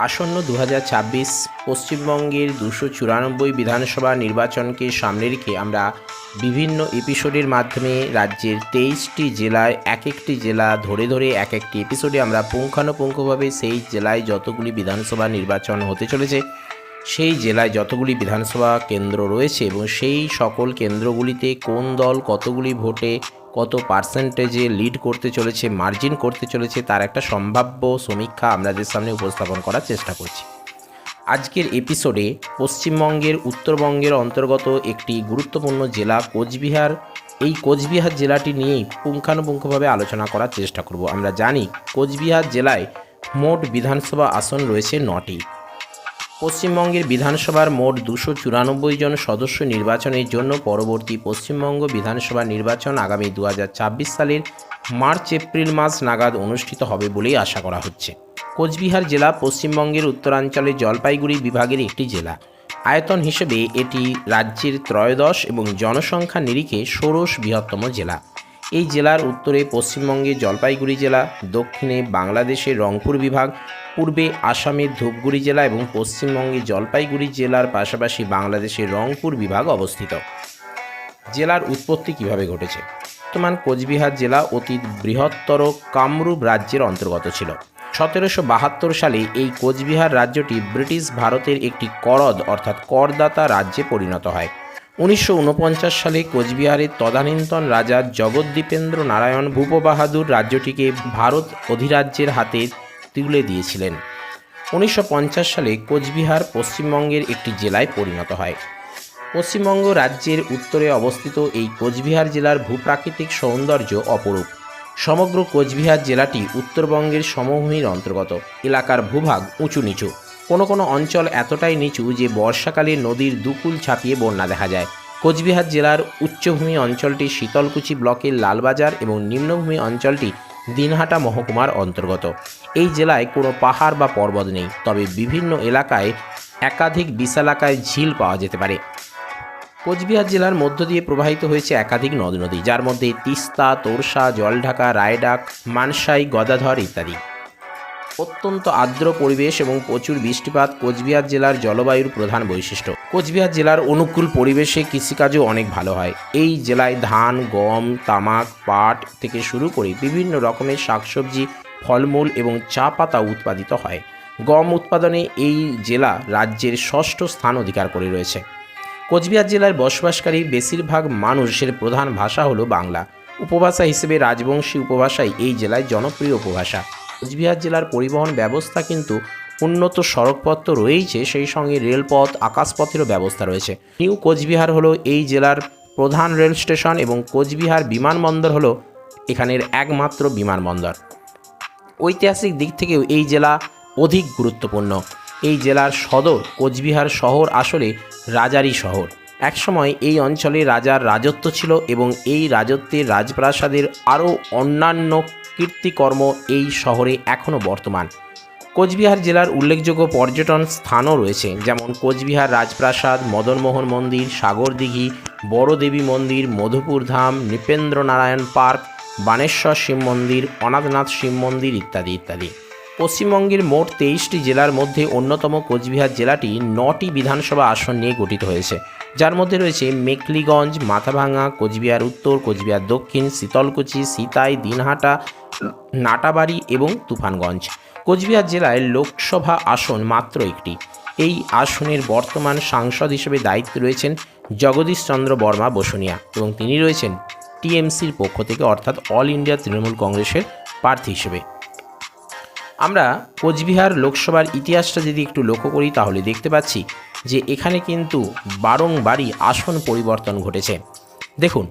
আসন্ন দু হাজার ছাব্বিশ পশ্চিমবঙ্গের দুশো চুরানব্বই বিধানসভা নির্বাচনকে সামনে রেখে আমরা বিভিন্ন এপিসোডের মাধ্যমে রাজ্যের তেইশটি জেলায় এক একটি জেলা ধরে ধরে এক একটি এপিসোডে আমরা পুঙ্খানুপুঙ্খভাবে সেই জেলায় যতগুলি বিধানসভা নির্বাচন হতে চলেছে, সেই জেলায় যতগুলি বিধানসভা কেন্দ্র রয়েছে এবং সেই সকল কেন্দ্রগুলিতে কোন দল কতগুলি ভোটে কত পার্সেন্টেজে লিড করতে চলেছে মার্জিন করতে চলেছে, তার একটা সম্ভাব্য সমীক্ষা আপনাদের সামনে উপস্থাপন করার চেষ্টা করছি। আজকের এপিসোডে পশ্চিমবঙ্গের, উত্তরবঙ্গের অন্তর্গত একটি গুরুত্বপূর্ণ জেলা কোচবিহার। এই কোচবিহার জেলাটি নিয়েই পুঙ্খানুপুঙ্খভাবে আলোচনা করার চেষ্টা করব। আমরা জানি কোচবিহার জেলায় মোট বিধানসভা আসন রয়েছে নটি। পশ্চিমবঙ্গের বিধানসভার মোট দুশো চুরানব্বই জন সদস্য নির্বাচনের জন্য পরবর্তী পশ্চিমবঙ্গ বিধানসভা নির্বাচন আগামী দু হাজার ছাব্বিশ সালের মার্চ, এপ্রিল মাস নাগাদ অনুষ্ঠিত হবে বলেই আশা করা হচ্ছে। কোচবিহার জেলা পশ্চিমবঙ্গের উত্তরাঞ্চলের জলপাইগুড়ি বিভাগের একটি জেলা। আয়তন হিসেবে এটি রাজ্যের ত্রয়োদশ এবং জনসংখ্যা নিরিখে ষোড়শ বৃহত্তম জেলা। এই জেলার উত্তরে পশ্চিমবঙ্গের জলপাইগুড়ি জেলা, দক্ষিণে বাংলাদেশের রংপুর বিভাগ, পূর্বে আসামের ধূপগুড়ি জেলা এবং পশ্চিমবঙ্গে জলপাইগুড়ি জেলার পাশাপাশি বাংলাদেশের রংপুর বিভাগ অবস্থিত। জেলার উৎপত্তি কীভাবে ঘটেছে? বর্তমান কোচবিহার জেলা অতি বৃহত্তর কামরূপ রাজ্যের অন্তর্গত ছিল। সতেরোশো বাহাত্তর সালে এই কোচবিহার রাজ্যটি ব্রিটিশ ভারতের একটি করদ অর্থাৎ করদাতা রাজ্যে পরিণত হয়। উনিশশো ঊনপঞ্চাশ সালে কোচবিহারের তদানীন্তন রাজা জগদ্দীপেন্দ্র নারায়ণ ভূপবাহাদুর রাজ্যটিকে ভারত অধিরাজ্যের হাতে তুলে দিয়েছিলেন। উনিশশো পঞ্চাশ সালে কোচবিহার পশ্চিমবঙ্গের একটি জেলায় পরিণত হয়। পশ্চিমবঙ্গ রাজ্যের উত্তরে অবস্থিত এই কোচবিহার জেলার ভূপ্রাকৃতিক সৌন্দর্য অপরূপ। সমগ্র কোচবিহার জেলাটি উত্তরবঙ্গের সমভূমির অন্তর্গত। এলাকার ভূভাগ উঁচু নিচু। কোনো কোনো অঞ্চল এতটাই নিচু যে বর্ষাকালে নদীর দুকুল ছাপিয়ে বন্যা দেখা যায়। কোচবিহার জেলার উচ্চভূমি অঞ্চলটি শীতলকুচি ব্লকের লালবাজার এবং নিম্নভূমি অঞ্চলটি দিনহাটা মহকুমার অন্তর্গত। এই জেলায় কোনো পাহাড় বা পর্বত নেই, তবে বিভিন্ন এলাকায় একাধিক বিশালাকায় ঝিল পাওয়া যেতে পারে। কোচবিহার জেলার মধ্য দিয়ে প্রবাহিত হয়েছে একাধিক নদ নদী যার মধ্যে তিস্তা, তোরসা, জলঢাকা, রায়ডাক, মানসাই, গদাধর ইত্যাদি। অত্যন্ত আর্দ্র পরিবেশ এবং প্রচুর বৃষ্টিপাত কোচবিহার জেলার জলবায়ুর প্রধান বৈশিষ্ট্য। কোচবিহার জেলার অনুকূল পরিবেশে কৃষিকাজও অনেক ভালো হয়। এই জেলায় ধান, গম, তামাক, পাট থেকে শুরু করে বিভিন্ন রকমের শাকসবজি, ফলমূল এবং চা পাতা উৎপাদিত হয়। গম উৎপাদনে এই জেলা রাজ্যের ষষ্ঠ স্থান অধিকার করে রয়েছে। কোচবিহার জেলার বসবাসকারী বেশিরভাগ মানুষের প্রধান ভাষা হলো বাংলা। উপভাষা হিসেবে রাজবংশী উপভাষাই এই জেলায় জনপ্রিয় উপভাষা। কোচবিহার জেলার পরিবহন ব্যবস্থা কিন্তু উন্নত সড়কপথ তো রয়েইছে, সেই সঙ্গে রেলপথ, আকাশপথেরও ব্যবস্থা রয়েছে। নিউ কোচবিহার হলো এই জেলার প্রধান রেল স্টেশন এবং কোচবিহার বিমানবন্দর হলো এখানের একমাত্র বিমানবন্দর। ঐতিহাসিক দিক থেকেও এই জেলা অধিক গুরুত্বপূর্ণ। এই জেলার সদর কোচবিহার শহর আসলে রাজারই শহর। একসময় এই অঞ্চলে রাজার রাজত্ব ছিল এবং এই রাজত্বের রাজপ্রাসাদের আরও অন্যান্য কীর্তিকর্ম এই শহরে এখনও বর্তমান। কোচবিহার জেলার উল্লেখযোগ্য পর্যটন স্থানও রয়েছে, যেমন কোচবিহার রাজপ্রাসাদ, মদনমোহন মন্দির, সাগরদিঘি, বড়দেবী মন্দির, মধুপুর ধাম নৃপেন্দ্র নারায়ণ পার্ক, বানেশ্বর শিব মন্দির, অনাথনাথ শিব মন্দির ইত্যাদি ইত্যাদি। পশ্চিমবঙ্গের মোট তেইশটি জেলার মধ্যে অন্যতম কোচবিহার জেলাটি নটি বিধানসভা আসন নিয়ে গঠিত হয়েছে। যার মধ্যে রয়েছে মেকলিগঞ্জ মাথাভাঙা কোচবিহার উত্তর, কোচবিহার দক্ষিণ, শীতলকুচি, সিতাই, দিনহাটা, নাটাবাড়ি এবং তুফানগঞ্জ। কোচবিহার জেলায় লোকসভা আসন মাত্র একটি। এই আসনের বর্তমান সাংসদ হিসেবে দায়িত্বে রয়েছেন জগদীশ চন্দ্র বর্মা বসুনিয়া এবং তিনি রয়েছেন টিএমসির পক্ষ থেকে অর্থাৎ অল ইন্ডিয়া তৃণমূল কংগ্রেসের প্রার্থী হিসেবে। আমরা কোচবিহার লোকসভার ইতিহাসটা যদি একটু লক্ষ্য করি, তাহলে দেখতে পাচ্ছি যে এখানে কিন্তু বারংবারই আসন পরিবর্তন ঘটেছে। দেখুন,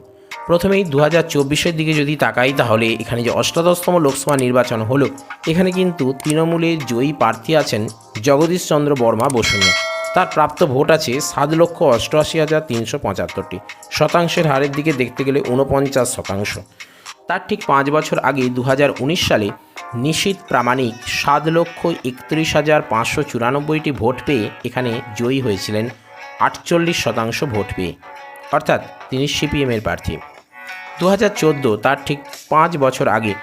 প্রথমেই দু হাজার চব্বিশের দিকে যদি তাকাই, তাহলে এখানে যে অষ্টাদশতম লোকসভা নির্বাচন হলো, এখানে কিন্তু তৃণমূলের জয়ী প্রার্থী আছেন জগদীশ চন্দ্র বর্মা বসুনিয়া তার প্রাপ্ত ভোট আছে সাত লক্ষ অষ্টআশি হাজার তিনশো পঁচাত্তরটি। শতাংশের হারের দিকে দেখতে গেলে ঊনপঞ্চাশ শতাংশ। তার ঠিক পাঁচ বছর আগে দু হাজার উনিশ সালে নিশীত প্রামাণিক সাত লক্ষ একত্রিশ হাজার পাঁচশো চুরানব্বইটি ভোট পেয়ে এখানে জয়ী হয়েছিলেন আটচল্লিশ শতাংশ ভোট পেয়ে। অর্থাৎ তিনি সিপিএমের প্রার্থী। দু হাজার চোদ্দ তার ঠিক পাঁচ বছর আগে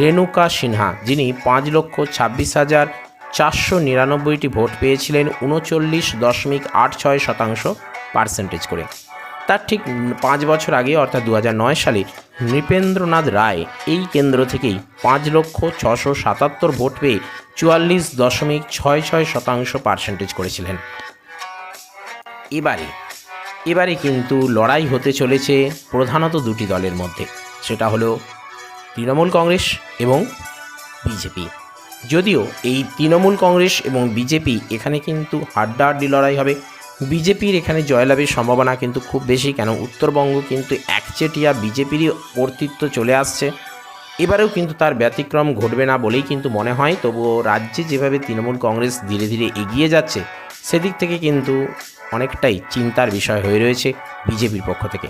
রেণুকা সিনহা, যিনি পাঁচ লক্ষ ছাব্বিশ হাজার চারশো নিরানব্বইটি ভোট পেয়েছিলেন উনচল্লিশ দশমিক আট ছয় শতাংশ পার্সেন্টেজ করে। তার ঠিক পাঁচ বছর আগে, অর্থাৎ দু সালে, নৃপেন্দ্রনাথ রায় এই কেন্দ্র থেকেই পাঁচ লক্ষ ছশো সাতাত্তর ভোট পেয়ে চুয়াল্লিশ দশমিক ছয় ছয় শতাংশ পার্সেন্টেজ করেছিলেন। এবারে এবারে কিন্তু লড়াই হতে চলেছে প্রধানত দুটি দলের মধ্যে। সেটা হলো তৃণমূল কংগ্রেস এবং বিজেপি। যদিও এই তৃণমূল কংগ্রেস এবং বিজেপি এখানে কিন্তু হাড্ডাহাড্ডি লড়াই হবে। বিজেপির এখানে জয়লাভের সম্ভাবনা কিন্তু খুব বেশি, কেন উত্তরবঙ্গ কিন্তু একচেটিয়া বিজেপিরই কর্তৃত্ব চলে আসছে। এবারেও কিন্তু তার ব্যতিক্রম ঘটবে না বলেই কিন্তু মনে হয়, তবুও রাজ্যে যেভাবে তৃণমূল কংগ্রেস ধীরে ধীরে এগিয়ে যাচ্ছে, সেদিক থেকে কিন্তু অনেকটাই চিন্তার বিষয় হয়ে রয়েছে বিজেপির পক্ষ থেকে।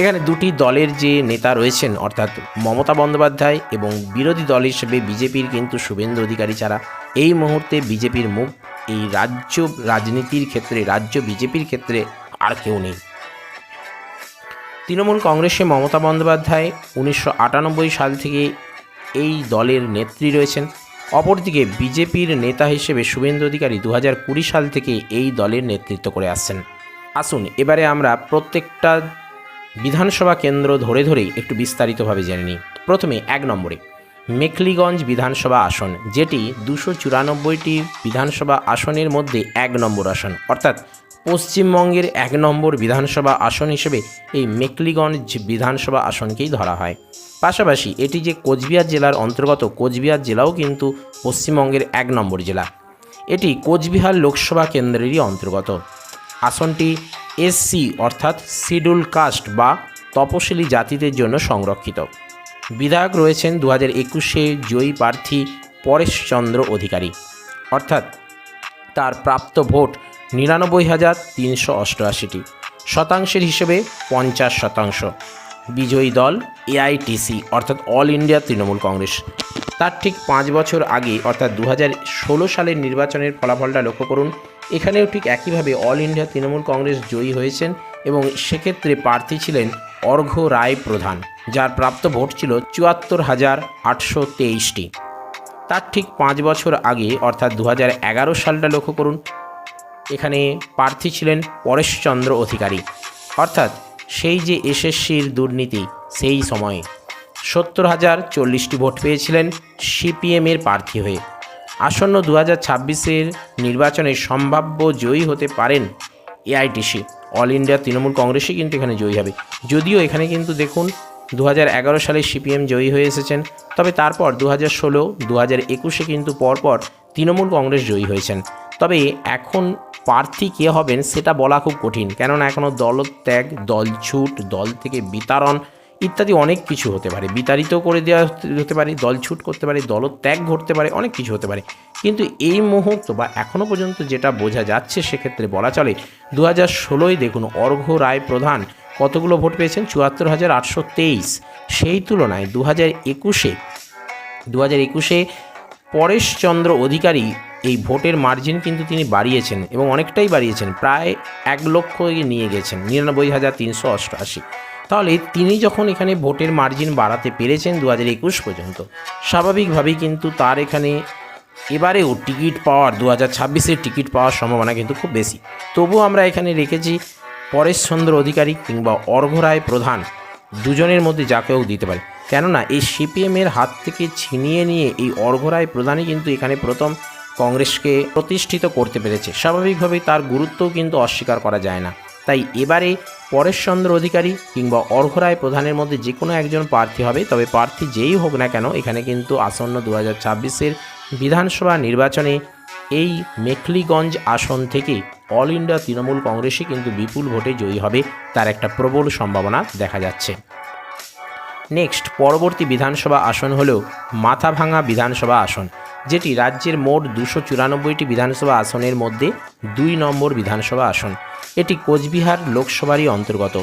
এখানে দুটি দলের যে নেতা রয়েছেন, অর্থাৎ মমতা বন্দ্যোপাধ্যায় এবং বিরোধী দল হিসেবে বিজেপির কিন্তু শুভেন্দু অধিকারী ছাড়া, এই মুহূর্তে বিজেপির মুখ এই রাজ্য রাজনীতির ক্ষেত্রে, রাজ্য বিজেপির ক্ষেত্রে আর কেউ নেই। তৃণমূল কংগ্রেসে মমতা বন্দ্যোপাধ্যায় উনিশশো আটানব্বই সাল থেকে এই দলের নেত্রী রয়েছেন। অপরদিকে বিজেপির নেতা হিসেবে শুভেন্দু অধিকারী দু সাল থেকে এই দলের নেতৃত্ব করে আসছেন। আসুন, এবারে আমরা প্রত্যেকটা বিধানসভা কেন্দ্র ধরে ধরেই একটু বিস্তারিতভাবে জেনে নিই। প্রথমে এক নম্বরে মেখলিগঞ্জ বিধানসভা আসন, যেটি দুশো চুরানব্বইটি বিধানসভা আসনের মধ্যে এক নম্বর আসন। অর্থাৎ পশ্চিমবঙ্গের এক নম্বর বিধানসভা আসন হিসেবে এই মেকলিগঞ্জ বিধানসভা আসনকেই ধরা হয়। পাশাপাশি এটি যে কোচবিহার জেলার অন্তর্গত, কোচবিহার জেলাও কিন্তু পশ্চিমবঙ্গের এক নম্বর জেলা। এটি কোচবিহার লোকসভা কেন্দ্রেরই অন্তর্গত। আসনটি এসসি, অর্থাৎ শিডিউল কাস্ট বা তপশিলি জাতিদের জন্য সংরক্ষিত। বিধায়ক রয়েছেন দু হাজার একুশে জয়ী প্রার্থী পরেশচন্দ্র অধিকারী। অর্থাৎ তার প্রাপ্ত ভোট নিরানব্বই হাজার তিনশো অষ্টআশিটি। শতাংশের হিসেবে পঞ্চাশ শতাংশ। বিজয়ী দল এআইটিসি, অর্থাৎ অল ইন্ডিয়া তৃণমূল কংগ্রেস। তার ঠিক পাঁচ বছর আগে, অর্থাৎ দু সালের নির্বাচনের ফলাফলটা লক্ষ্য করুন, এখানেও ঠিক একইভাবে অল ইন্ডিয়া তৃণমূল কংগ্রেস জয়ী হয়েছেন এবং সেক্ষেত্রে প্রার্থী ছিলেন অর্ঘ্য রায় প্রধান। যার প্রাপ্ত ভোট ছিল চুয়াত্তর হাজার আটশো তেইশটি। তার ঠিক পাঁচ বছর আগে, অর্থাৎ দু সালটা লক্ষ্য করুন, এখানে প্রার্থী ছিলেন পরেশচন্দ্র অধিকারী। অর্থাৎ সেই যে এসএসসির দুর্নীতি, সেই সময়ে সত্তর হাজার চল্লিশটি ভোট পেয়েছিলেন সিপিএমের প্রার্থী হয়ে। আসন্ন দু হাজার ছাব্বিশের নির্বাচনে সম্ভাব্য জয়ী হতে পারেন এআইটিসি। অল ইন্ডিয়া তৃণমূল কংগ্রেসই কিন্তু এখানে জয়ী হবে। যদিও এখানে কিন্তু দেখুন দু হাজার এগারো সালে সিপিএম জয়ী হয়ে এসেছেন, তবে তারপর দু হাজার ষোলো দু হাজার একুশে কিন্তু পরপর তৃণমূল কংগ্রেস জয়ী হয়েছেন। তবে এখন প্রার্থী কে হবেন সেটা বলা খুব কঠিন, কেননা এখনও দলত্যাগ দলছুট দল থেকে বিতারণ ইত্যাদি অনেক কিছু হতে পারে। বিতাড়িত করে দেওয়া হতে পারে দলছুট করতে পারে দলত্যাগ ঘটতে পারে, অনেক কিছু হতে পারে। কিন্তু এই মুহূর্ত বা এখনও পর্যন্ত যেটা বোঝা যাচ্ছে সেক্ষেত্রে বলা চলে দু হাজার ষোলোয় দেখুন অর্ঘ্য রায় প্রধান কতগুলো ভোট পেয়েছেন? চুয়াত্তর হাজার আটশো তেইশ। সেই তুলনায় দু হাজার একুশে দু হাজার একুশে পরেশচন্দ্র অধিকারী এই ভোটের মার্জিন কিন্তু তিনি বাড়িয়েছেন এবং অনেকটাই বাড়িয়েছেন, প্রায় এক লক্ষ নিয়ে গেছেন, নিরানব্বই হাজার তিনশো অষ্টআশি। তাহলে তিনি যখন এখানে ভোটের মার্জিন বাড়াতে পেরেছেন দু হাজার একুশ পর্যন্ত, স্বাভাবিকভাবেই কিন্তু তার এখানে এবারেও টিকিট পাওয়ার দু হাজার ছাব্বিশের টিকিট পাওয়ার সম্ভাবনা কিন্তু খুব বেশি। তবুও আমরা এখানে রেখেছি পরেশচন্দ্র অধিকারী কিংবা অর্ঘরায় প্রধান দুজনের মধ্যে যাকেও দিতে পারে। কেননা, এই সিপিএমের হাত থেকে ছিনিয়ে নিয়ে এই অর্ঘরায় প্রধানই কিন্তু এখানে প্রথম কংগ্রেসকে প্রতিষ্ঠিত করতে পেরেছে। স্বাভাবিকভাবেই তার গুরুত্বও কিন্তু অস্বীকার করা যায় না। তাই এবারে পরেশচন্দ্র অধিকারী কিংবা অর্ঘরায় প্রধানের মধ্যে যে কোনো একজন প্রার্থী হবে, তবে প্রার্থী যেই হোক না কেন, এখানে কিন্তু আসন্ন দু হাজার বিধানসভা নির্বাচনে এই মেখলিগঞ্জ আসন থেকে অল ইন্ডিয়া তৃণমূল কংগ্রেসই কিন্তু বিপুল ভোটে জয়ী হবে তার একটা প্রবল সম্ভাবনা দেখা যাচ্ছে। নেক্সট, পরবর্তী বিধানসভা আসন হল মাথাভাঙা বিধানসভা আসন, যেটি রাজ্যের মোট দুশো চুরানব্বইটি বিধানসভা আসনের মধ্যে দুই নম্বর বিধানসভা আসন। এটি কোচবিহার লোকসভারই অন্তর্গত।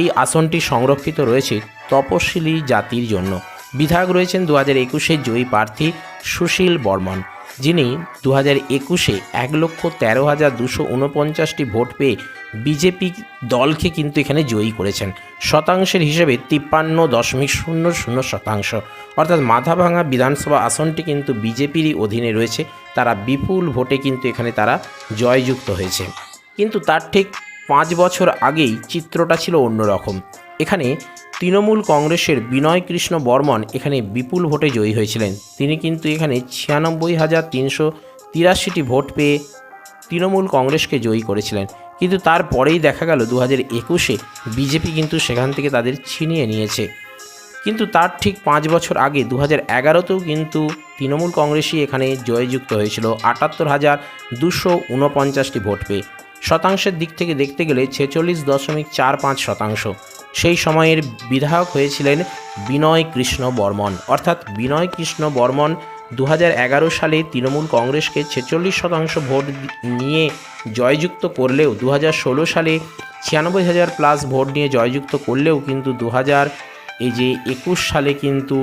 এই আসনটি সংরক্ষিত রয়েছে তপশিলি জাতির জন্য। বিধায়ক রয়েছেন দু হাজার একুশে জয়ী প্রার্থী সুশীল বর্মন। যিনি দু হাজার একুশে এক লক্ষ তেরো হাজার দুশো উনপঞ্চাশটি ভোট পেয়ে বিজেপি দলকে কিন্তু এখানে জয়ী করেছেন। শতাংশের হিসেবে তিপ্পান্ন দশমিক শূন্য শূন্য শতাংশ। অর্থাৎ মাথাভাঙা বিধানসভা আসনটি কিন্তু বিজেপিরই অধীনে রয়েছে। তারা বিপুল ভোটে কিন্তু এখানে তারা জয়যুক্ত হয়েছে। কিন্তু তার ঠিক পাঁচ বছর আগেই চিত্রটা ছিল অন্যরকম। এখানে তৃণমূল কংগ্রেসের বিনয় কৃষ্ণ বর্মন এখানে বিপুল ভোটে জয়ী হয়েছিলেন। তিনি কিন্তু এখানে ছিয়ানব্বই হাজার তিনশো তিরাশিটি ভোট পেয়ে তৃণমূল কংগ্রেসকে জয়ী করেছিলেন। কিন্তু তারপরেই দেখা গেল দু হাজার একুশে বিজেপি কিন্তু সেখান থেকে তাদের ছিনিয়ে নিয়েছে। কিন্তু তার ঠিক পাঁচ বছর আগে দু হাজার এগারোতেও কিন্তু তৃণমূল কংগ্রেসই এখানে জয়যুক্ত হয়েছিল। আটাত্তর হাজার দুশো ঊনপঞ্চাশটি ভোট পেয়ে। শতাংশের দিক থেকে দেখতে গেলে ছেচল্লিশ দশমিক চার পাঁচ শতাংশ। সেই সময়ের বিধায়ক হয়েছিলেন বিনয় কৃষ্ণ বর্মন। অর্থাৎ বিনয় কৃষ্ণ বর্মন দু সালে তৃণমূল কংগ্রেসকে ছেচল্লিশ শতাংশ ভোট নিয়ে জয়যুক্ত করলেও দু সালে ছিয়ানব্বই হাজার প্লাস ভোট নিয়ে জয়যুক্ত করলেও কিন্তু দু হাজার এই যে একুশ সালে কিন্তু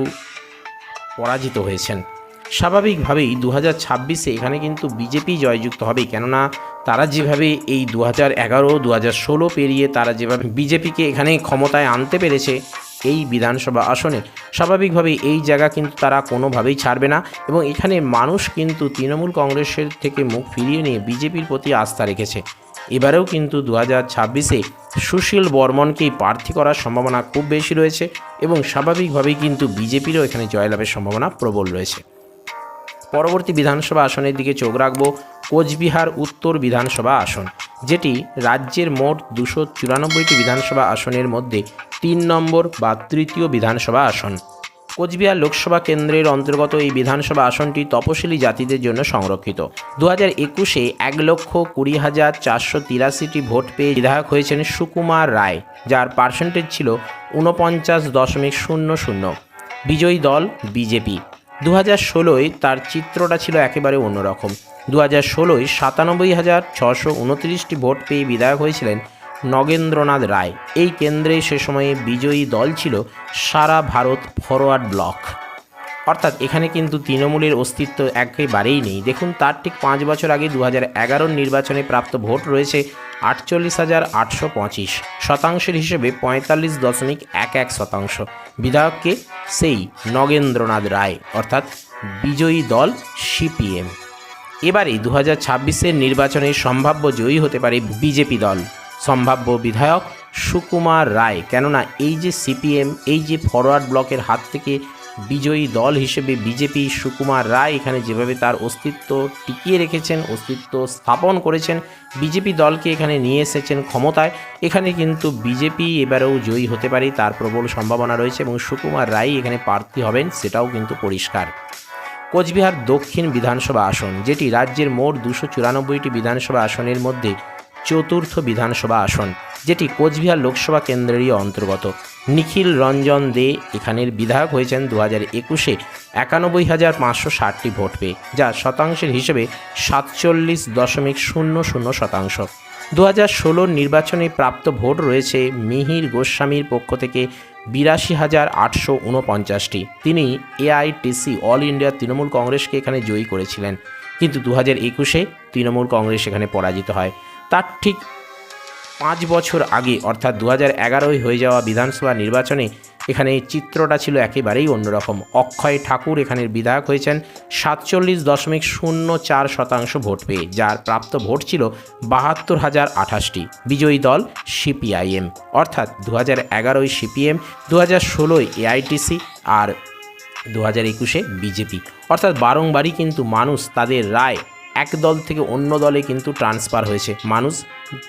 পরাজিত হয়েছেন। স্বাভাবিকভাবেই দু হাজার ছাব্বিশে এখানে কিন্তু বিজেপি জয়যুক্ত হবে কেননা তারা যেভাবে এই দু হাজার এগারো দু হাজার ষোলো পেরিয়ে তারা যেভাবে বিজেপিকে এখানে ক্ষমতায় আনতে পেরেছে, এই বিধানসভা আসনে স্বাভাবিকভাবেই এই জায়গা কিন্তু তারা কোনোভাবেই ছাড়বে না এবং এখানে মানুষ কিন্তু তৃণমূল কংগ্রেসের থেকে মুখ ফিরিয়ে নিয়ে বিজেপির প্রতি আস্থা রেখেছে। এবারেও কিন্তু দু হাজার ছাব্বিশে সুশীল বর্মনকেই প্রার্থী করার সম্ভাবনা খুব বেশি রয়েছে এবং স্বাভাবিকভাবেই কিন্তু বিজেপিরও এখানে জয়লাভের সম্ভাবনা প্রবল রয়েছে। পরবর্তী বিধানসভা আসনের দিকে চোখ রাখব কোচবিহার উত্তর বিধানসভা আসন, যেটি রাজ্যের মোট দুশো চুরানব্বইটি বিধানসভা আসনের মধ্যে তিন নম্বর বা তৃতীয় বিধানসভা আসন। কোচবিহার লোকসভা কেন্দ্রের অন্তর্গত এই বিধানসভা আসনটি তপশিলি জাতিদের জন্য সংরক্ষিত। দু হাজার একুশে এক লক্ষ কুড়ি হাজার চারশো তিরাশিটি ভোট পেয়ে বিধায়ক হয়েছেন সুকুমার রায়, যার পার্সেন্টেজ ছিল ঊনপঞ্চাশ দশমিক শূন্য শূন্য। বিজয়ী দল বিজেপি। দু হাজার ষোলোয় তার চিত্রটা ছিল একেবারে অন্যরকম। দু হাজার ষোলোয় সাতানব্বই হাজার ছশো উনত্রিশটি ভোট পেয়ে বিধায়ক হয়েছিলেন নগেন্দ্রনাথ রায়। এই কেন্দ্রে সে সময়ে বিজয়ী দল ছিল সারা ভারত ফরওয়ার্ড ব্লক। অর্থাৎ এখানে কিন্তু তৃণমূলের অস্তিত্ব একেবারেই নেই। দেখুন, তার ঠিক পাঁচ বছর আগে দু হাজার নির্বাচনে প্রাপ্ত ভোট রয়েছে আটচল্লিশ হাজার আটশো পঁচিশ শতাংশের হিসেবে পঁয়তাল্লিশ দশমিক এক এক শতাংশ। বিধায়ককে সেই নগেন্দ্রনাথ রায়, অর্থাৎ বিজয়ী দল সিপিএম। এবারে দু হাজার ছাব্বিশের নির্বাচনে সম্ভাব্য জয়ী হতে পারে বিজেপি দল। সম্ভাব্য বিধায়ক সুকুমার রায়, কেননা এই যে সিপিএম, এই যে ফরওয়ার্ড ব্লকের হাত থেকে বিজয়ী দল হিসেবে বিজেপি সুকুমার রায় এখানে যেভাবে তার অস্তিত্ব টিকিয়ে রেখেছেন, অস্তিত্ব স্থাপন করেছেন, বিজেপি দলকে এখানে নিয়ে এসেছেন ক্ষমতায়, এখানে কিন্তু বিজেপি এবারেও জয়ী হতে পারে তার প্রবল সম্ভাবনা রয়েছে এবং সুকুমার রায় এখানে প্রার্থী হবেন সেটাও কিন্তু পরিষ্কার। কোচবিহার দক্ষিণ বিধানসভা আসন, যেটি রাজ্যের মোট দুশো চুরানব্বইটি বিধানসভা আসনের মধ্যে চতুর্থ বিধানসভা আসন, যেটি কোচবিহার লোকসভা কেন্দ্রেরই অন্তর্গত। নিখিল রঞ্জন দে এখানের বিধায়ক হয়েছেন দু হাজার একুশে, একানব্বই হাজার পাঁচশো ষাটটি ভোট পেয়ে, যা শতাংশের হিসেবে সাতচল্লিশ দশমিক শূন্য শূন্য শতাংশ। দু হাজার ষোলোর নির্বাচনে প্রাপ্ত ভোট রয়েছে মিহির গোস্বামীর পক্ষ থেকে বিরাশি হাজার আটশো উনপঞ্চাশটি। তিনি এআইটিসি অল ইন্ডিয়া তৃণমূল কংগ্রেসকে এখানে জয়ী করেছিলেন। কিন্তু দু হাজার একুশে তৃণমূল কংগ্রেস এখানে পরাজিত হয়। তার ঠিক পাঁচ বছর আগে, অর্থাৎ দু হাজার এগারোয় হয়ে যাওয়া বিধানসভা নির্বাচনে এখানে চিত্রটা ছিল একেবারেই অন্যরকম। অক্ষয় ঠাকুর এখানের বিধায়ক হয়েছেন, সাতচল্লিশ দশমিক শূন্য চার শতাংশ ভোট পেয়ে, যার প্রাপ্ত ভোট ছিল বাহাত্তর হাজার আঠাশটি। বিজয়ী দল সিপিআইএম, অর্থাৎ দু হাজার এগারোয় সিপিএম দু হাজার ষোলোয় এআইটিসি আর দু হাজার একুশে বিজেপি। অর্থাৎ বারংবারই কিন্তু মানুষ তাদের রায় এক দল থেকে অন্য দলে কিন্তু ট্রান্সফার হয়েছে। মানুষ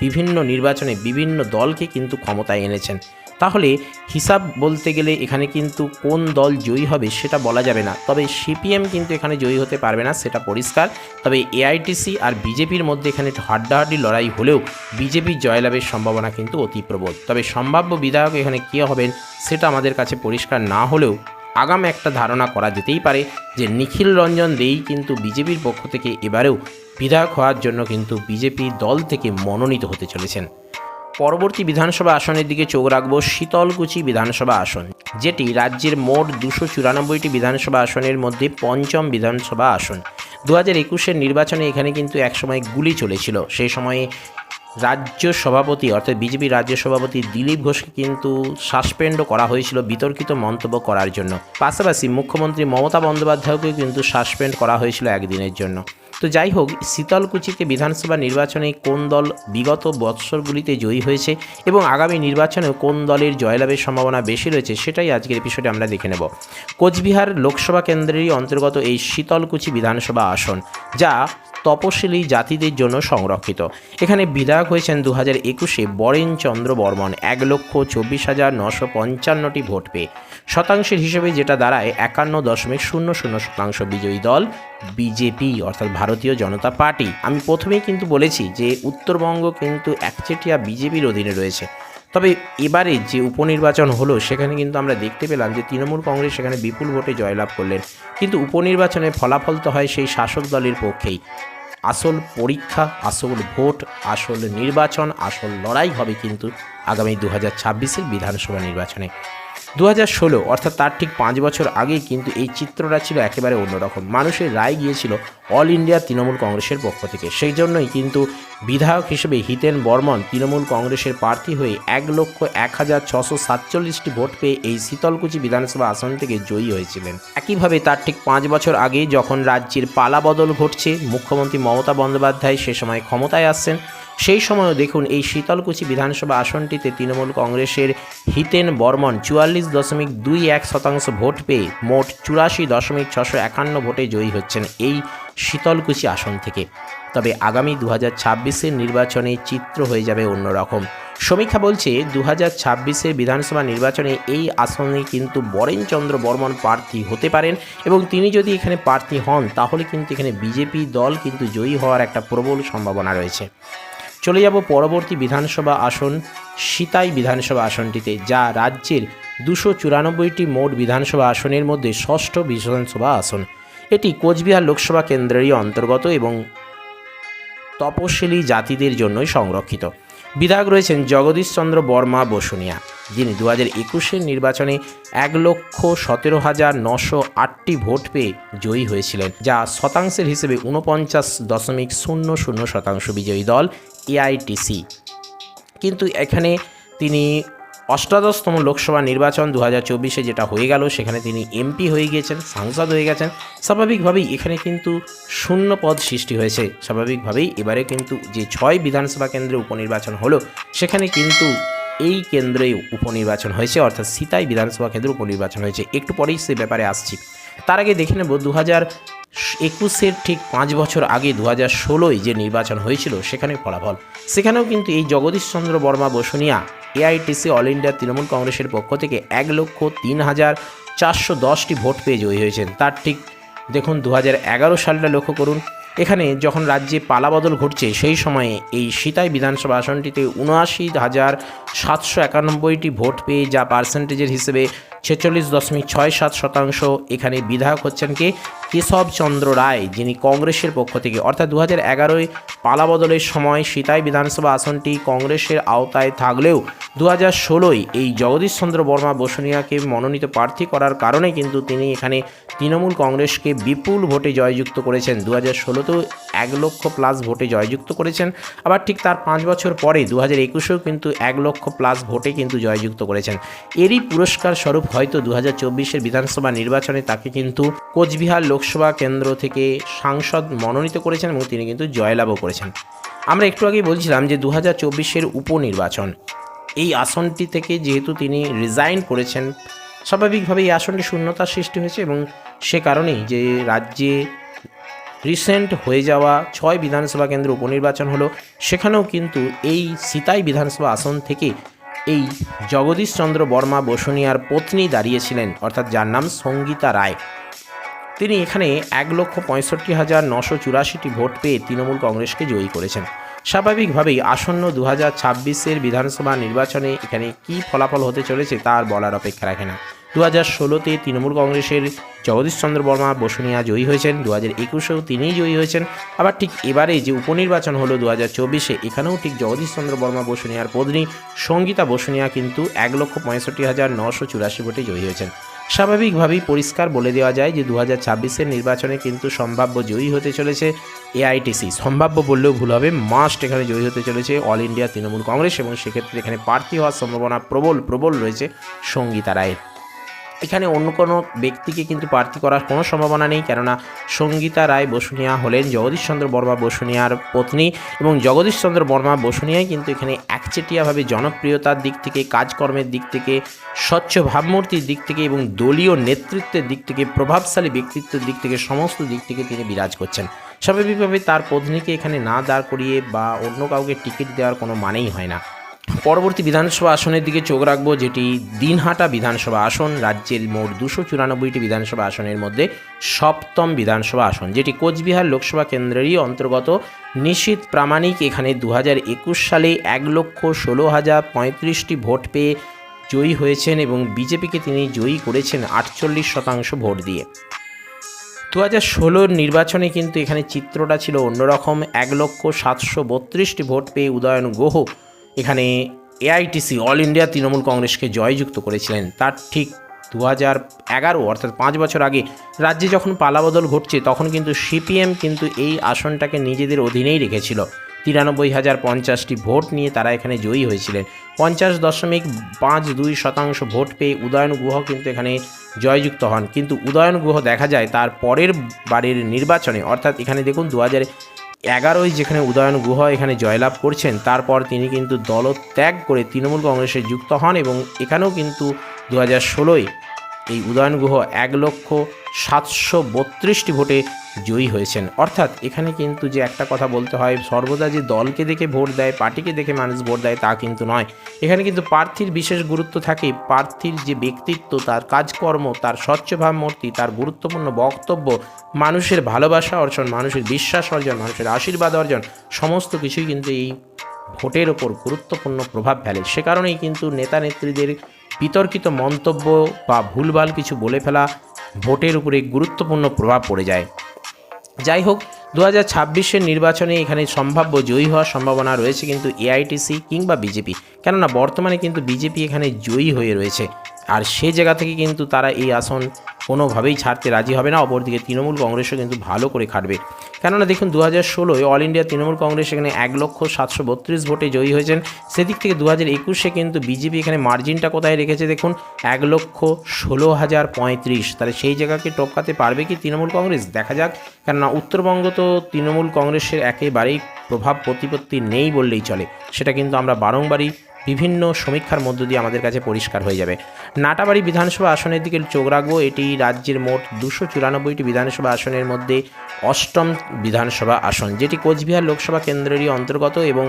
বিভিন্ন নির্বাচনে বিভিন্ন দলকে কিন্তু ক্ষমতায় এনেছেন। তাহলে হিসাব বলতে গেলে এখানে কিন্তু কোন দল জয়ী হবে সেটা বলা যাবে না। তবে সিপিএম কিন্তু এখানে জয়ী হতে পারবে না, সেটা পরিষ্কার। তবে এআইটিসি আর বিজেপির মধ্যে এখানে হাড্ডাহাড্ডি লড়াই হলেও বিজেপির জয়লাভের সম্ভাবনা কিন্তু অতি প্রবল। তবে সম্ভাব্য বিধায়ক এখানে কে হবেন সেটা আমাদের কাছে পরিষ্কার না হলেও আগাম একটা ধারণা করা যেতেই পারে যে নিখিল রঞ্জন দেই কিন্তু বিজেপির পক্ষ থেকে এবারেও বিধায়ক হওয়ার জন্য কিন্তু বিজেপি দল থেকে মনোনীত হতে চলেছেন। পরবর্তী বিধানসভা আসনের দিকে চোখ রাখব শীতলকুচি বিধানসভা আসন, যেটি রাজ্যের মোট দুশো চুরানব্বইটি বিধানসভা আসনের মধ্যে পঞ্চম বিধানসভা আসন। দু হাজার একুশের নির্বাচনে এখানে কিন্তু একসময় গুলি চলেছিল, সেই সময়ে রাজ্য সভাপতি, অর্থাৎ বিজেপি রাজ্য সভাপতি দিলীপ ঘোষকে কিন্তু সাসপেন্ডও করা হয়েছিল বিতর্কিত মন্তব্য করার জন্য। পাশাপাশি মুখ্যমন্ত্রী মমতা বন্দ্যোপাধ্যায়কেও কিন্তু সাসপেন্ড করা হয়েছিল একদিনের জন্য। তো যাই হোক, শীতলকুচিতে বিধানসভা নির্বাচনে কোন দল বিগত বৎসরগুলিতে জয়ী হয়েছে এবং আগামী নির্বাচনেও কোন দলের জয়লাভের সম্ভাবনা বেশি রয়েছে সেটাই আজকের এপিসোডে আমরা দেখে নেব। কোচবিহার লোকসভা কেন্দ্রেরই অন্তর্গত এই শীতলকুচি বিধানসভা আসন, যা তপশিলি জাতিদের জন্য সংরক্ষিত। এখানে বিধায়ক হয়েছেন দু হাজার একুশে বরেন চন্দ্র বর্মন, এক লক্ষ চব্বিশ হাজার নশো পঞ্চান্নটি ভোট পেয়ে। শতাংশের হিসেবে যেটা দাঁড়ায়, একান্ন দশমিক শূন্য শূন্য শতাংশ বিজয়ী দল, বিজেপি, অর্থাৎ ভারতীয় জনতা পার্টি। আমি প্রথমেই কিন্তু বলেছি যে উত্তরবঙ্গ কিন্তু একচেটিয়া বিজেপির অধীনে রয়েছে। তবে এবারে যে উপনির্বাচন হলো, সেখানে কিন্তু আমরা দেখতে পেলাম যে তৃণমূল কংগ্রেস সেখানে বিপুল ভোটে জয়লাভ করলেন। কিন্তু উপনির্বাচনে ফলাফল তো হয় সেই শাসক দলের পক্ষেই। আসল পরীক্ষা, আসল ভোট, আসল নির্বাচন, আসল লড়াই হবে কিন্তু আগামী দু হাজার বিধানসভা নির্বাচনে। দু ষোলো, অর্থাৎ তার ঠিক পাঁচ বছর আগেই কিন্তু এই চিত্রটা ছিল একেবারে অন্যরকম। মানুষের রায় গিয়েছিল অল ইন্ডিয়া তৃণমূল কংগ্রেসের পক্ষ থেকে। সেই জন্যই কিন্তু বিধায়ক হিসেবে হিতেন বর্মন তৃণমূল কংগ্রেসের প্রার্থী হয়ে এক লক্ষ এক হাজার ছশো সাতচল্লিশটি ভোট পেয়ে এই শীতলকুচি বিধানসভা আসন থেকে জয়ী হয়েছিলেন। একইভাবে তার ঠিক পাঁচ বছর আগে যখন রাজ্যের পালা বদল ঘটছে, মুখ্যমন্ত্রী মমতা বন্দ্যোপাধ্যায় সে সময় ক্ষমতায় আসছেন। সেই সময়ও দেখুন এই শীতলকুচি বিধানসভা আসনটিতে তৃণমূল কংগ্রেসের হিতেন বর্মন চুয়াল্লিশ দশমিক দুই এক শতাংশ ভোট পেয়ে মোট চুরাশি দশমিক ছশো একান্ন ভোটে জয়ী হচ্ছেন এই শীতলকুচি আসন থেকে। তবে আগামী দু হাজার ছাব্বিশের নির্বাচনে চিত্র হয়ে যাবে অন্যরকম। সমীক্ষা বলছে দু হাজার বিধানসভা নির্বাচনে এই আসনে কিন্তু বরেনচন্দ্র বর্মন প্রার্থী হতে পারেন এবং তিনি যদি এখানে প্রার্থী হন, তাহলে কিন্তু এখানে বিজেপি দল কিন্তু জয়ী হওয়ার একটা প্রবল সম্ভাবনা রয়েছে। চলে যাব পরবর্তী বিধানসভা আসন, সিতাই বিধানসভা আসনটিতে, যা রাজ্যের দুশো চুরানব্বইটি মোট বিধানসভা আসনের মধ্যে ষষ্ঠ বিধানসভা আসন। এটি কোচবিহার লোকসভা কেন্দ্রেরই অন্তর্গত এবং তপশিলি জাতিদের জন্যই সংরক্ষিত। বিধায়ক রয়েছেন জগদীশ চন্দ্র বর্মা বসুনিয়া, যিনি দু হাজার একুশের নির্বাচনে এক লক্ষ সতেরো হাজার নশো আটটি ভোট পেয়ে জয়ী হয়েছিলেন, যা শতাংশের হিসেবে উনপঞ্চাশ দশমিক শূন্য শূন্য শতাংশ বিজয়ী দল এআইটিসি। কিন্তু এখানে তিনি অষ্টাদশতম লোকসভা নির্বাচন দু হাজার চব্বিশে যেটা হয়ে গেল, সেখানে তিনি এমপি হয়ে গিয়েছেন, সাংসদ হয়ে গেছেন। স্বাভাবিকভাবেই এখানে কিন্তু শূন্য পদ সৃষ্টি হয়েছে। স্বাভাবিকভাবেই এবারে কিন্তু যে ছয় বিধানসভা কেন্দ্রে উপনির্বাচন হলো, সেখানে কিন্তু এই কেন্দ্রে উপনির্বাচন হয়েছে, অর্থাৎ সিতাই বিধানসভা কেন্দ্রে উপনির্বাচন হয়েছে। একটু পরেই সে ব্যাপারে আসছি। তার আগে দেখে নেব দু হাজার একুশের ঠিক পাঁচ বছর আগে দু হাজার ষোলোয় যে নির্বাচন হয়েছিল, সেখানে ফলাফল। সেখানেও কিন্তু এই Jagadish Chandra Barma Basunia AITC all India Trinamool কংগ্রেসের পক্ষ থেকে এক লক্ষ তিন হাজার চারশো দশটি ভোট পেয়ে জয়ী হয়েছেন। তার ঠিক, দেখুন দু হাজার এগারো সালটা লক্ষ্য করুন। এখানে যখন রাজ্যে পালাবদল ঘটছে, সেই সময়ে এই সীতাই বিধানসভা আসনটিতে উনআশি হাজার সাতশো একানব্বইটি ভোট পেয়ে যা পার্সেন্টেজের হিসেবে ছেচল্লিশ দশমিক ছয় সাত শতাংশ এখানে বিধায়ক হচ্ছেন কে? কেশবচন্দ্র রায়, যিনি কংগ্রেসের পক্ষ থেকে, অর্থাৎ দু হাজার এগারোয় পালাবদলের সময় সীতাই বিধানসভা আসনটি কংগ্রেসের আওতায় থাকলেও দু হাজার ষোলোয় এই জগদীশ চন্দ্র বর্মা বসুনিয়াকে মনোনীত প্রার্থী করার কারণে কিন্তু তিনি এখানে তৃণমূল কংগ্রেসকে বিপুল ভোটে জয়যুক্ত করেছেন। দু হাজার ষোলোতেও এক লক্ষ প্লাস ভোটে জয়যুক্ত করেছেন। আবার ঠিক তার পাঁচ বছর পরে দু হাজার একুশেও কিন্তু এক লক্ষ প্লাস ভোটে কিন্তু জয়যুক্ত করেছেন। এরই পুরস্কার স্বরূপ হয়তো দু হাজার চব্বিশের বিধানসভা নির্বাচনে তাকে কিন্তু কোচবিহার লোকসভা কেন্দ্র থেকে সাংসদ মনোনীত করেছেন এবং তিনি কিন্তু জয়লাভও করেছেন। আমরা একটু আগেই বলছিলাম যে দু হাজার চব্বিশের উপনির্বাচন, এই আসনটি থেকে যেহেতু তিনি রিজাইন করেছেন স্বাভাবিকভাবে এই আসনটি শূন্যতার সৃষ্টি হয়েছে এবং সে কারণেই যে রাজ্যে রিসেন্ট হয়ে যাওয়া ছয় বিধানসভা কেন্দ্র উপনির্বাচন হলো, সেখানেও কিন্তু এই সিতাই বিধানসভা আসন থেকে এই জগদীশ চন্দ্র বর্মা বসুনিয়ার পত্নী দাঁড়িয়েছিলেন, অর্থাৎ যার নাম সঙ্গীতা রায়। তিনি এখানে এক লক্ষ পঁয়ষট্টি হাজার নশো চুরাশিটি ভোট পেয়ে তৃণমূল কংগ্রেসকে জয়ী করেছেন। স্বাভাবিকভাবেই আসন্ন দু হাজার ছাব্বিশের বিধানসভা নির্বাচনে এখানে কী ফলাফল হতে চলেছে তার বলার অপেক্ষা রাখে না। দু হাজার ষোলোতে তৃণমূল কংগ্রেসের জগদীশ চন্দ্র বর্মা বসুনিয়া জয়ী হয়েছেন দু হাজার একুশেও তিনিই জয়ী হয়েছেন। আবার ঠিক এবারে যে উপনির্বাচন হলো দু হাজার চব্বিশে, এখানেও ঠিক জগদীশ চন্দ্র বর্মা বসুনিয়ার পত্নী সঙ্গীতা বসুনিয়া কিন্তু এক লক্ষ পঁয়ষট্টি হাজার নশো চুরাশি ভোটে জয়ী হয়েছেন। স্বাভাবিকভাবেই পরিষ্কার বলে দেওয়া যায় যে দু হাজার নির্বাচনে কিন্তু সম্ভাব্য জয়ী হতে চলেছে এআইটিসি। সম্ভাব্য বললেও ভুল হবে মাস্ট এখানে জয়ী হতে চলেছে অল ইন্ডিয়া তৃণমূল কংগ্রেস এবং সেক্ষেত্রে এখানে প্রার্থী হওয়ার সম্ভাবনা প্রবল প্রবল রয়েছে সঙ্গীতা রায়ের। এখানে অন্য কোনো ব্যক্তিকে কিন্তু প্রার্থী করার কোনো সম্ভাবনা নেই, কেননা সঙ্গীতা রায় বসুনিয়া হলেন জগদীশচন্দ্র বর্মা বসুনিয়ার পত্নী এবং জগদীশচন্দ্র বর্মা বসুনিয়াই কিন্তু এখানে একচেটিয়াভাবে জনপ্রিয়তার দিক থেকে, কাজকর্মের দিক থেকে, স্বচ্ছ ভাবমূর্তির দিক থেকে এবং দলীয় নেতৃত্বের দিক থেকে, প্রভাবশালী ব্যক্তিত্বের দিক থেকে, সমস্ত দিক থেকে তিনি বিরাজ করছেন। স্বাভাবিকভাবে তার পত্নীকে এখানে না দাঁড় করিয়ে বা অন্য কাউকে টিকিট দেওয়ার কোনো মানেই হয় না। পরবর্তী বিধানসভা আসনের দিকে চোখ রাখব, যেটি দিনহাটা বিধানসভা আসন, রাজ্যের মোট দুশো চুরানব্বইটি বিধানসভা আসনের মধ্যে সপ্তম বিধানসভা আসন, যেটি কোচবিহার লোকসভা কেন্দ্রেরই অন্তর্গত। নিশীত প্রামাণিক এখানে দু সালে এক লক্ষ ষোলো হাজার পঁয়ত্রিশটি ভোট পেয়ে জয়ী হয়েছেন এবং বিজেপিকে তিনি জয়ী করেছেন আটচল্লিশ শতাংশ ভোট দিয়ে। দু হাজার ষোলোর নির্বাচনে কিন্তু এখানে চিত্রটা ছিল অন্যরকম, এক লক্ষ সাতশো বত্রিশটি ভোট পেয়ে উদয়ন গুহ এখানে এআইটিসি অল ইন্ডিয়া তৃণমূল কংগ্রেসকে জয়যুক্ত করেছিলেন। তার ঠিক দু হাজার এগারো, অর্থাৎ পাঁচ বছর আগে রাজ্যে যখন পালাবদল ঘটছে, তখন কিন্তু সিপিএম কিন্তু এই আসনটাকে নিজেদের অধীনেই রেখেছিল। তিরানব্বই হাজার পঞ্চাশটি ভোট নিয়ে তারা এখানে জয়ী হয়েছিলেন। পঞ্চাশ দশমিক পাঁচ দুই শতাংশ ভোট পেয়ে উদয়ন গুহ কিন্তু এখানে জয়যুক্ত হন। কিন্তু উদয়ন গুহ দেখা যায় তার পরের বারের নির্বাচনে, অর্থাৎ এখানে দেখুন দু হাজার এগারোই যেখানে উদয়ন গুহ এখানে জয়লাভ করছেন, তারপর তিনি কিন্তু দলত্যাগ করে তৃণমূল কংগ্রেসে যুক্ত হন এবং এখানেও কিন্তু দু হাজার ষোলোয় এই উদয়ন গুহ এক লক্ষ সাতশো বত্রিশটি ভোটে জয়ী হয়েছেন। অর্থাৎ এখানে কিন্তু যে একটা কথা বলতে হয়, সর্বদা যে দলকে দেখে ভোট দেয়, পার্টিকে দেখে মানুষ ভোট দেয়, তা কিন্তু নয়। এখানে কিন্তু প্রার্থীর বিশেষ গুরুত্ব থাকে, প্রার্থীর যে ব্যক্তিত্ব, তার কাজকর্ম, তার স্বচ্ছ ভাবমূর্তি তার গুরুত্বপূর্ণ বক্তব্য, মানুষের ভালোবাসা অর্জন, মানুষের বিশ্বাস অর্জন, মানুষের আশীর্বাদ অর্জন, সমস্ত কিছুই কিন্তু এই ভোটের ওপর গুরুত্বপূর্ণ প্রভাব ফেলে। সে কারণেই কিন্তু নেতা নেত্রীদের বিতর্কিত মন্তব্য বা ভুলভাল কিছু বলে ফেলা ভোটের উপরে গুরুত্বপূর্ণ প্রভাব পড়ে যায়। যাই হোক, দু হাজার ছাব্বিশের নির্বাচনে এখানে সম্ভাব্য জয়ী হওয়ার সম্ভাবনা রয়েছে কিন্তু এআইটিসি কিংবা বিজেপি। কেননা বর্তমানে কিন্তু বিজেপি এখানে জয়ী হয়ে রয়েছে। আর সে জায়গা থেকে কিন্তু তারা এই আসন কোনোভাবেই ছাড়তে রাজি হবে না। অপরদিকে তৃণমূল কংগ্রেসও কিন্তু ভালো করে খাটবে। কেননা দেখুন দু হাজার ষোলোয় অল ইন্ডিয়া তৃণমূল কংগ্রেস এখানে এক লক্ষ সাতশো বত্রিশ ভোটে জয়ী হয়েছেন। সেদিক থেকে দু হাজার একুশে কিন্তু বিজেপি এখানে মার্জিনটা কোথায় রেখেছে দেখুন? এক লক্ষ ষোলো হাজার পঁয়ত্রিশ। তাহলে সেই জায়গাকে টপকাতে পারবে কি তৃণমূল কংগ্রেস? দেখা যাক। কেননা উত্তরবঙ্গ তো তৃণমূল কংগ্রেসের একেবারেই প্রভাব প্রতিপত্তি নেই বললেই চলে। সেটা কিন্তু আমরা বারংবারই বিভিন্ন সমীক্ষার মধ্য দিয়ে আমাদের কাছে পরিষ্কার হয়ে যাবে। নাটাবাড়ি বিধানসভা আসনের দিকে চোখ রাখব এটি রাজ্যের মোট দুশো চুরানব্বইটি বিধানসভা আসনের মধ্যে অষ্টম বিধানসভা আসন, যেটি কোচবিহার লোকসভা কেন্দ্রেরই অন্তর্গত এবং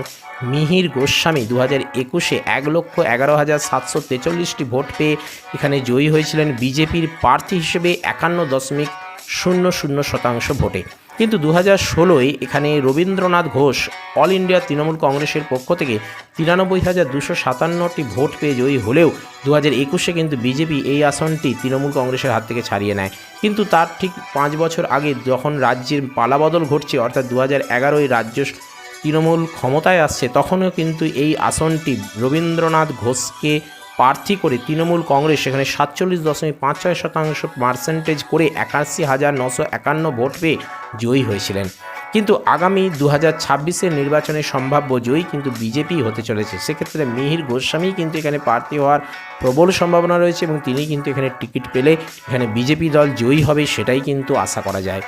মিহির গোস্বামী দু হাজার একুশে এক লক্ষ এগারো হাজার সাতশো তেচল্লিশটি ভোট পেয়ে এখানে জয়ী হয়েছিলেন বিজেপির প্রার্থী হিসেবে একান্ন দশমিক শূন্য শূন্য শতাংশ ভোটে। কিন্তু দু হাজার ষোলোয় এখানে রবীন্দ্রনাথ ঘোষ অল ইন্ডিয়া তৃণমূল কংগ্রেসের পক্ষ থেকে তিরানব্বই হাজার দুশো সাতান্নটি ভোট পেয়ে জয়ী হলেও দু হাজার একুশে কিন্তু বিজেপি এই আসনটি তৃণমূল কংগ্রেসের হাত থেকে ছাড়িয়ে নেয়। কিন্তু তার ঠিক পাঁচ বছর আগে যখন রাজ্যের পালাবদল ঘটছে, অর্থাৎ দু হাজার এগারোয় রাজ্য তৃণমূল ক্ষমতায় আসছে, তখনও কিন্তু এই আসনটি রবীন্দ্রনাথ ঘোষকে প্রার্থী করে তৃণমূল কংগ্রেস সেখানে সাতচল্লিশ দশমিক পাঁচ ছয় শতাংশ পার্সেন্টেজ করে একাশি হাজার নশো একান্ন ভোট পেয়ে জয়ী হয়েছিলেন। কিন্তু আগামী দু হাজার ছাব্বিশের নির্বাচনে সম্ভাব্য জয়ী কিন্তু বিজেপি হতে চলেছে। সেক্ষেত্রে মিহির গোস্বামী কিন্তু এখানে প্রার্থী হওয়ার প্রবল সম্ভাবনা রয়েছে এবং তিনি কিন্তু এখানে টিকিট পেলে এখানে বিজেপি দল জয়ী হবে সেটাই কিন্তু আশা করা যায়।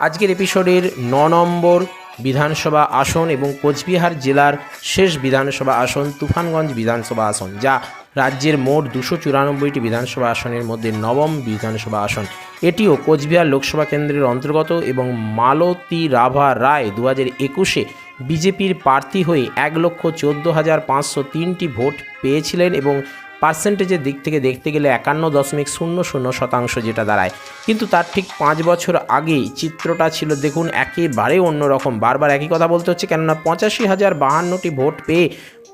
আজকের এপিসোডের ন নম্বর বিধানসভা আসন এবং কোচবিহার জেলার শেষ বিধানসভা আসন, তুফানগঞ্জ বিধানসভা আসন, যা রাজ্যের মোট দুশো চুরানব্বইটি বিধানসভা আসনের মধ্যে নবম বিধানসভা আসন। এটিও কোচবিহার লোকসভা কেন্দ্রের অন্তর্গত এবং মালতী রাভা রায় দু হাজার একুশে বিজেপির প্রার্থী হয়ে এক লক্ষ চোদ্দ হাজার পাঁচশো তিনটি ভোট পেয়েছিলেন এবং পার্সেন্টেজের দিক থেকে দেখতে গেলে একান্ন দশমিক শূন্য শূন্য শতাংশ যেটা দাঁড়ায়। কিন্তু তার ঠিক পাঁচ বছর আগেই চিত্রটা ছিল দেখুন একেবারে অন্যরকম। বারবার একই কথা বলতে হচ্ছে, কেননা পঁচাশি হাজার বাহান্নটি ভোট পেয়ে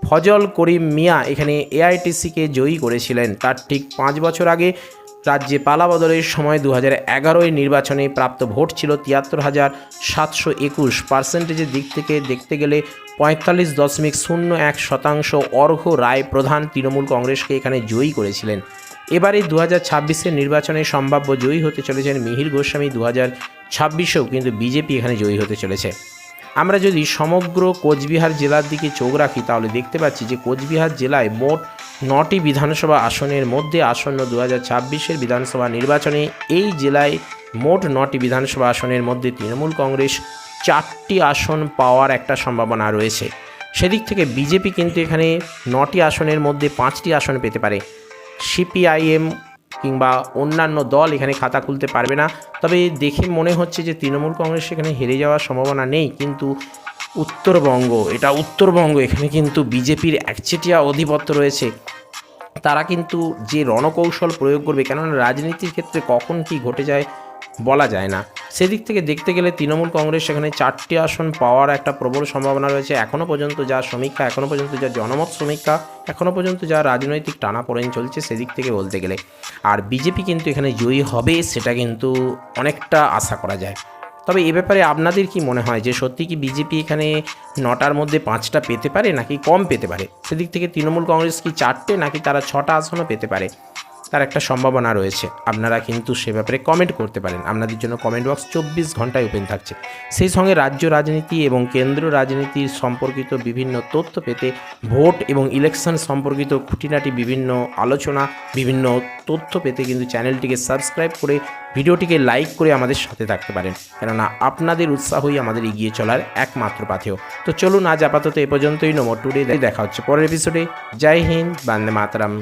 ফজল করিম মিয়া এখানে এআইটিসিকে জয়ী করেছিলেন। তার ঠিক পাঁচ বছর আগে রাজ্যে পালাবদলের সময় দু হাজার এগারোয় নির্বাচনে প্রাপ্ত ভোট ছিল তিয়াত্তর হাজার সাতশো একুশ পার্সেন্টেজের দিক থেকে দেখতে গেলে পঁয়তাল্লিশ দশমিক শূন্য এক শতাংশ অর্ঘ রায় প্রধান তৃণমূল কংগ্রেসকে এখানে জয়ী করেছিলেন। এবারে দু হাজার ছাব্বিশের নির্বাচনে সম্ভাব্য জয়ী হতে চলেছেন মিহির গোস্বামী দু হাজার ছাব্বিশেও কিন্তু বিজেপি এখানে জয়ী হতে চলেছে। আমরা যদি সমগ্র কোচবিহার জেলার দিকে চোখ রাখি, তাহলে দেখতে পাচ্ছি যে কোচবিহার জেলায় মোট নটি বিধানসভা আসনের মধ্যে আসন্ন দু হাজার ছাব্বিশের বিধানসভা নির্বাচনে এই জেলায় মোট নটি বিধানসভা আসনের মধ্যে তৃণমূল কংগ্রেস চারটি আসন পাওয়ার একটা সম্ভাবনা রয়েছে। সেদিক থেকে বিজেপি কিন্তু এখানে নটি আসনের মধ্যে পাঁচটি আসন পেতে পারে। সিপিআইএম কিংবা অন্যান্য দল এখানে খাতা খুলতে পারবে না। তবে দেখে মনে হচ্ছে যে তৃণমূল কংগ্রেস এখানে হেরে যাওয়ার সম্ভাবনা নেই। কিন্তু উত্তরবঙ্গ। এটা উত্তরবঙ্গ, এখানে কিন্তু বিজেপির একচেটিয়া অধিপত্য রয়েছে। তারা কিন্তু যে রণকৌশল প্রয়োগ করবে, কেননা রাজনীতির ক্ষেত্রে কখন কি ঘটে যায় বলা যায় না। সেদিক থেকে দেখতে গেলে তৃণমূল কংগ্রেস সেখানে চারটি আসন পাওয়ার একটা প্রবল সম্ভাবনা রয়েছে। এখনও পর্যন্ত যা সমীক্ষা এখনও পর্যন্ত যা জনমত সমীক্ষা এখনও পর্যন্ত যা রাজনৈতিক টানাপোড়েন চলছে সেদিক থেকে বলতে গেলে। আর বিজেপি কিন্তু এখানে জয়ী হবে, সেটা কিন্তু অনেকটা আশা করা যায়। তবে এ ব্যাপারে আপনাদের কি মনে হয় যে সত্যি কি বিজেপি এখানে নটার মধ্যে পাঁচটা পেতে পারে নাকি কম পেতে পারে? সেদিক থেকে তৃণমূল কংগ্রেস কি চারটে নাকি তারা ছটা আসনও পেতে পারে? তার একটা সম্ভাবনা রয়েছে। আপনারা কিন্তু সে ব্যাপারে কমেন্ট করতে পারেন। আপনাদের জন্য কমেন্ট বক্স চব্বিশ ঘন্টায় ওপেন থাকছে। সেই সঙ্গে রাজ্য রাজনীতি এবং কেন্দ্র রাজনীতির সম্পর্কিত বিভিন্ন তথ্য পেতে ভোট এবং ইলেকশন সম্পর্কিত খুঁটিনাটি বিভিন্ন আলোচনা, বিভিন্ন তথ্য পেতে কিন্তু চ্যানেলটিকে সাবস্ক্রাইব করে ভিডিওটিকে লাইক করে আমাদের সাথে থাকতে পারেন। কেননা আপনাদের উৎসাহই আমাদের এগিয়ে চলার একমাত্র পাথেয়। তো চলুন আজ আপাতত এ পর্যন্তই। নমো টুডে দেখা হচ্ছে পরের এপিসোডে জয় হিন্দ, বান্দে মাতারাম।